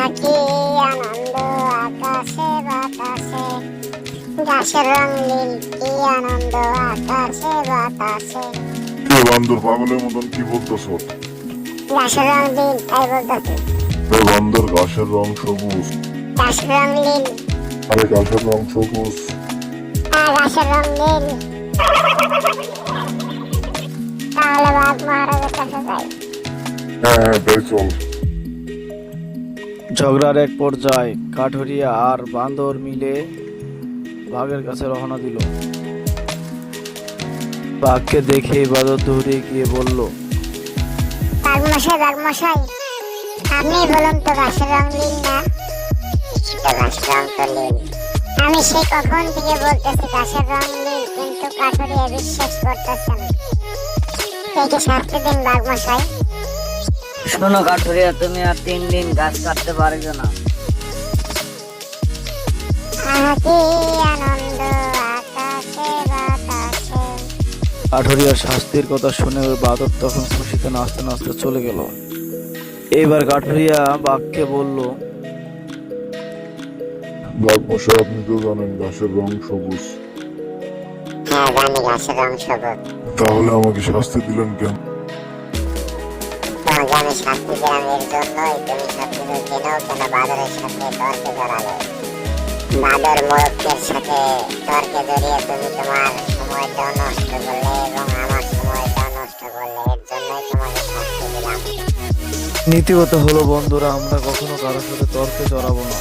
আহা আনন্দ আকাশে বাতাসে। গাছের রং নীল কি আনন্দ আকাশে বাতাসে। বান্দর পাগলের মতন কি বলতেছ? গাছের রং নীল তাই বলতেছি। বান্দর ঘাসের রং সবুজ। গাছের রং নীল। আরে ঘাসের রং সবুজ। আর গাছের রং নীল। তাহলে বাঘ মহারাজের কাছে যাই হ্যাঁ হ্যাঁ তাই চল। ঝগড়ার এক পর্যায়ে কাঠুরিয়া আর বান্দর মিলে বাঘের কাছে রওনা দিল। বাঘকে দেখে বাদর দৌড়ে গিয়ে বলল আপনি বলুন তো রং নীল না? তো গাছের রং তো নীল আমি সে কখন থেকে বলতেছি গাছের রং নীল কিন্তু কাঠুরিয়া বিশ্বাস করতেছে না। শাস্তি দিন বাঘ মশাই শোনো কাঠুরিয়া তুমি আর তিন দিন গাছ কাটতে পারবে না। আহা কি আনন্দ আকাশে বাতাসে। কাঠুরিয়ার শাস্তির কথা শুনে ওই বাদর তখন খুশিতে নাচতে নাচতে চলে গেল। এইবার কাঠুরিয়া বাঘকে বলল বাঘ মশাই আপনি তো জানেন সবুজ। গাছের রং সবুজ। তাহলে আমাকে শাস্তি দিলেন কেন? শাস্তি পেলাম এর জন্যই তুমি সবকিছু জেনেও কেন বাদরের সাথে তর্কে জড়ালে? বাদর মোরকের সাথে তর্কে জড়িয়ে তুমি তোমার সময়টা নষ্ট করলে এবং আমার সময়টা নষ্ট করলে, এর জন্যই তোমাকে শাস্তি দিলাম। নীতিগত হলো, বন্ধুরা, আমরা কখনো কারোর সাথে তর্কে জড়াবো না।